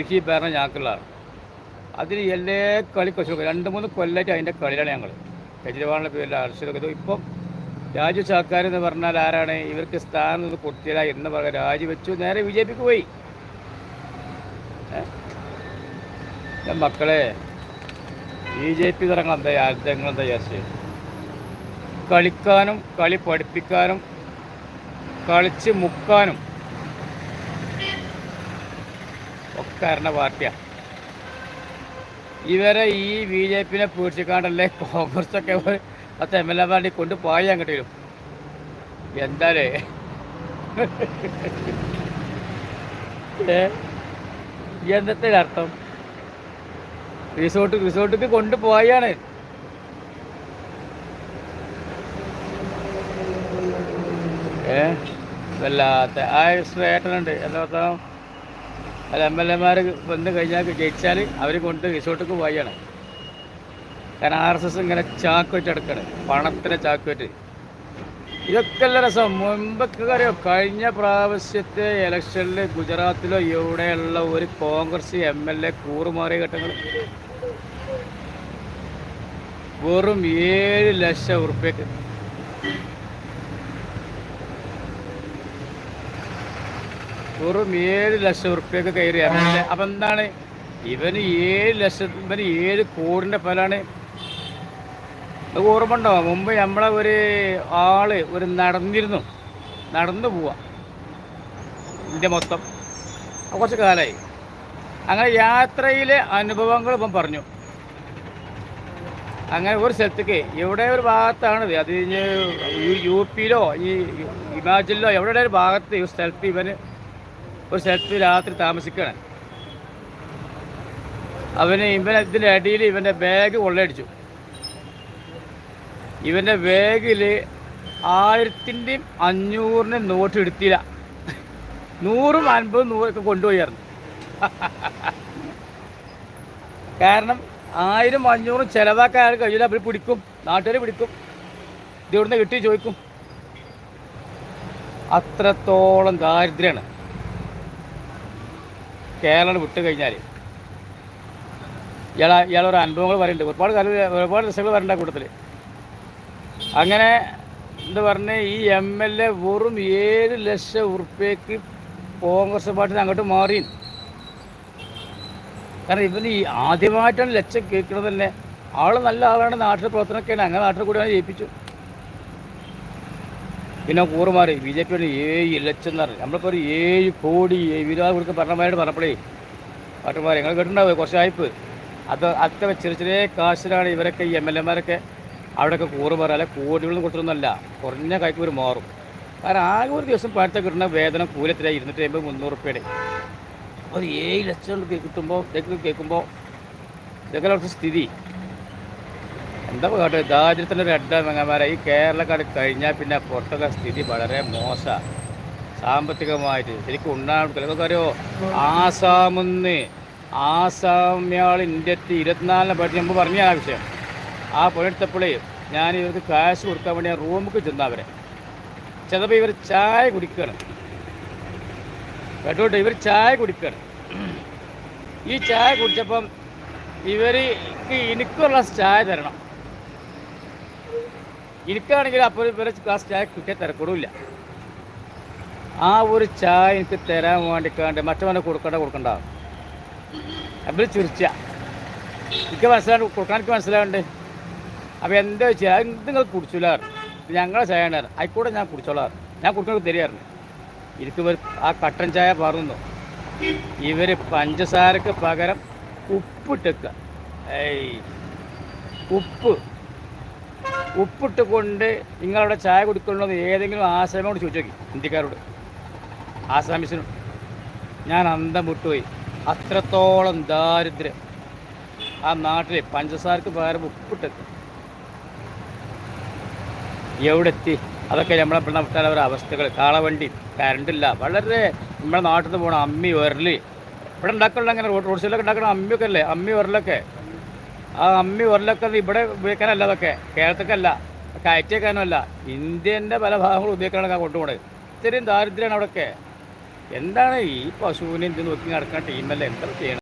കൃഷി ഭരണം ഞങ്ങൾക്കുള്ളതാണ് അതിൽ എല്ലാ കളി കൊച്ചു രണ്ട് മൂന്ന് കൊല്ലമായിട്ട് അതിന്റെ കളിയിലാണ് ഞങ്ങൾ. കെജ്രിവാളിന്റെ പേരിൽ അർച്ചതൊക്കെ ഇപ്പം രാജു സർക്കാർ എന്ന് പറഞ്ഞാൽ ആരാണ്? ഇവർക്ക് സ്ഥാനം ഒന്ന് കൊടുത്തില്ല എന്ന് പറഞ്ഞ രാജിവെച്ചു. നേരെ ബി ജെ പിക്ക് പോയി. മക്കളെ ബി ജെ പി തരങ്ങൾ എന്താ അർത്ഥങ്ങൾ എന്താ വിചാരിച്ച്? കളിക്കാനും കളി പഠിപ്പിക്കാനും കളിച്ച് മുക്കാനും ഒക്കെ പാർട്ടിയാണ് ഇവരെ ഈ ബി ജെ പിനെ പേടിച്ചിക്കാണ്ടല്ലേ കോൺഗ്രസൊക്കെ പത്ത് എം എൽ എ പാർട്ടി കൊണ്ട് പോയി അങ്ങോട്ട് വരും. എന്താലേ? എന്നത്തെ അർത്ഥം? റിസോർട്ട് റിസോർട്ടിക്ക് കൊണ്ടുപോയാണ് ഏ? വല്ലാത്ത. ആ ഏട്ടനുണ്ട് എന്താ അല്ല എം എൽ എമാർ വന്ന് കഴിഞ്ഞാൽ ജയിച്ചാൽ അവർ കൊണ്ട് റിസോർട്ടിക്ക് പോയാണ് കാരണം ആർ എസ് എസ് ഇങ്ങനെ ചാക്ക് വെച്ച് എടുക്കണം പണത്തിനെ ചാക്ക് വെച്ച് ഇതൊക്കെ അല്ല രസം. മുമ്പൊക്കെ അറിയോ കഴിഞ്ഞ പ്രാവശ്യത്തെ ഇലക്ഷനിൽ ഗുജറാത്തിലോ എവിടെയുള്ള ഒരു കോൺഗ്രസ് എം എൽ എ കൂറുമാറിയ ഘട്ടങ്ങൾ വെറും ഏഴ് ലക്ഷം ഉറുപ്പ്യക്ക്. വെറും ഏഴ് ലക്ഷം ഉറുപ്പ്യൊക്കെ കയറി എം എൽ എ അപ്പം എന്താണ്? ഇവന് ഏഴ് ലക്ഷം ഇവന് ഏഴ് കോടിന്റെ ഫലമാണ്. അത് ഓർമ്മ ഉണ്ടോ? മുമ്പ് നമ്മളെ ഒരു ആൾ ഒരു നടന്നിരുന്നു. നടന്നു പോവാ. ഇതിന്റെ മൊത്തം. കുറച്ച് കാലമായി അങ്ങനെ യാത്രയിലെ അനുഭവങ്ങൾ ഇപ്പം പറഞ്ഞു. അങ്ങനെ ഒരു സ്ഥലത്തേക്ക് എവിടെ ഒരു ഭാഗത്താണ് അത് കഴിഞ്ഞ് യു പിയിലോ ഈ ഹിമാചലിലോ എവിടെ ഒരു ഭാഗത്ത് ഈ സ്ഥലത്ത് ഇവന് ഒരു സ്ഥലത്ത് രാത്രി താമസിക്കണം അവന് ഇവൻ അടിയിൽ ഇവന്റെ ബാഗ് കൊള്ളയടിച്ചു. ഇവന്റെ ബാഗിൽ ആയിരത്തിന്റെയും അഞ്ഞൂറിന്റെ നോട്ട് എടുത്തില്ല. നൂറും അൻപതും നൂറൊക്കെ കൊണ്ടുപോയായിരുന്നു. കാരണം ആയിരം അഞ്ഞൂറും ചിലവാക്കാൻ ആൾ കഴിയില്ല. അവർ പിടിക്കും. നാട്ടുകാർ പിടിക്കും. ഇത് ഇവിടുന്ന് കിട്ടി ചോദിക്കും. അത്രത്തോളം ദാരിദ്ര്യമാണ്. കേരളം വിട്ട് കഴിഞ്ഞാൽ ഇയാൾ ഇയാളൊരു അനുഭവങ്ങൾ പറയുന്നുണ്ട് ഒരുപാട് കാലം ഒരുപാട് രസങ്ങൾ വരണ്ട കൂട്ടത്തിൽ അങ്ങനെ എന്ന് പറഞ്ഞ് ഈ എം എൽ എ വെറും ഏഴ് ലക്ഷം ഉറുപ്പ്യക്ക് കോൺഗ്രസ് പാർട്ടി അങ്ങോട്ട് മാറി കാരണം ഇവന് ഈ ആദ്യമായിട്ടാണ് ലക്ഷം കേൾക്കുന്നത് തന്നെ ആൾ നല്ല ആളാണ് നാട്ടിൽ പ്രവർത്തനമൊക്കെയാണ്. അങ്ങനെ നാട്ടിൽ കൂടിയാണ് ജയിപ്പിച്ചു. പിന്നെ കൂറുമാറി. ബി ജെ പിയുടെ ഏഴ് ലക്ഷം എന്ന് നമ്മളിപ്പോൾ ഒരു ഏഴ് കോടി വിരോധം കൊടുത്ത് പറഞ്ഞമായിട്ട് പറഞ്ഞപ്പോഴേ പാട്ടുമാർ ഞങ്ങൾ കേട്ടിട്ടുണ്ടാവും കുറച്ച് ആയിപ്പ് അത് അത്ര ചെറിയ ചെറിയ കാശിലാണ് ഇവരൊക്കെ ഈ എം എൽ എമാരൊക്കെ അവിടെയൊക്കെ കൂറുമാറി. അല്ലെ കോടികളൊന്നും കൊടുത്തൊന്നുമല്ല കുറഞ്ഞ കൈക്ക് ഒരു മാറും. കാരണം ആകെ ഒരു ദിവസം പഴത്തെ കിട്ടുന്ന വേതനം കൂലത്തിലായി ഇരുന്നൂറ്റി അമ്പത് മുന്നൂറ് റുപ്യയുടെ. ഒരു ഏഴ് ലക്ഷം കിട്ടുമ്പോൾ കേൾക്കുമ്പോൾ ഇതൊക്കെ സ്ഥിതി. എന്താ കേട്ടോ ദാരിദ്ര്യത്തിന്റെ ഒരു അഡ്ഡ മങ്ങന്മാരെ ഈ കേരളക്കാട് കഴിഞ്ഞാൽ പിന്നെ പുറത്തൊക്കെ സ്ഥിതി വളരെ മോശമാണ് സാമ്പത്തികമായിട്ട് ശരിക്കും ഉണ്ടാകും ചിലതൊക്കെ അറിയോ ആസാമെന്ന് ആസാമ്യാൾ ഇന്ത്യത്ത് ഇരുപത്തിനാലിനെ പറ്റി മുമ്പ് പറഞ്ഞ ആ വിഷയം. ആ പണിയെടുത്തപ്പോഴേ ഞാൻ ഇവർക്ക് കാശ് കൊടുക്കാൻ വേണ്ടി ഞാൻ റൂമിൽ ചെന്ന അവരെ. ചിലപ്പോൾ ഇവർ ചായ കുടിക്കണം. കേട്ടോട്ടെ ഇവർ ചായ കുടിക്കണം. ഈ ചായ കുടിച്ചപ്പം ഇവർക്ക് എനിക്കുള്ള ചായ തരണം. എനിക്കാണെങ്കിൽ അപ്പോൾ ഇവരെ ക്ലാസ് ചായ കിട്ടിയ തിരക്കൂടില്ല. ആ ഒരു ചായ എനിക്ക് തരാൻ വേണ്ടിക്കാണ്ട് മറ്റവനെ കൊടുക്കണ്ട കൊടുക്കണ്ട. അപ്പം ചുരിച്ച. എനിക്ക് മനസ്സിലാണ്ട് കൊടുക്കാൻ എനിക്ക് മനസ്സിലാവുണ്ട് അപ്പോൾ എന്താ വെച്ചാൽ നിങ്ങൾ കുടിച്ചില്ലാറ് ഞങ്ങളെ ചായ ഉണ്ടാറ് ആയിക്കോട്ടെ ഞാൻ കുടിച്ചോളാറ് ഞാൻ കുടിക്കുന്നത് തരികയായിരുന്നു എനിക്ക് ആ കട്ടൻ ചായ പറഞ്ഞു ഇവർ പഞ്ചസാരക്ക് പകരം ഉപ്പിട്ടേക്കുക ഏയ് ഉപ്പ്. ഉപ്പിട്ട് കൊണ്ട് നിങ്ങളവിടെ ചായ കുടിക്കണമെന്ന് ഏതെങ്കിലും ആസാമിനോട് ചോദിച്ചു നോക്കി ഇന്ത്യക്കാരോട്. ആസാമിസിനോട് ഞാൻ അന്തം വിട്ടുപോയി. അത്രത്തോളം ദാരിദ്ര്യം. ആ നാട്ടിലെ പഞ്ചസാരക്ക് പകരം ഉപ്പിട്ടെത്തി. എവിടെ എത്തി അതൊക്കെ നമ്മളെ പെണ്ണ ഒരു അവസ്ഥകൾ. കാളവണ്ടി കരണ്ടില്ല. വളരെ നമ്മുടെ നാട്ടിൽ നിന്ന് പോകണം അമ്മി ഉരൽ ഇവിടെ ഉണ്ടാക്കണ്ട അങ്ങനെ റോഡ് റോഡ് സൈഡിലൊക്കെ ഉണ്ടാക്കണം അമ്മിയൊക്കെ അല്ലേ? അമ്മി ഉരലൊക്കെ ആ അമ്മി ഉരലൊക്കെ ഇവിടെ ഉപയോഗിക്കാനല്ല അതൊക്കെ. കേരളത്തിലേക്കല്ല കയറ്റിയേക്കാനും അല്ല ഇന്ത്യന്റെ പല ഭാഗങ്ങളും ഉപയോഗിക്കാനൊക്കെ കൊണ്ടുപോകണത് ഇത്രയും ദാരിദ്ര്യമാണ് അവിടെയൊക്കെ എന്താണ് ഈ പശുവിനെ ഇത് നോക്കി നടക്കുന്ന ടീമല്ലേ എന്താ ചെയ്യണം?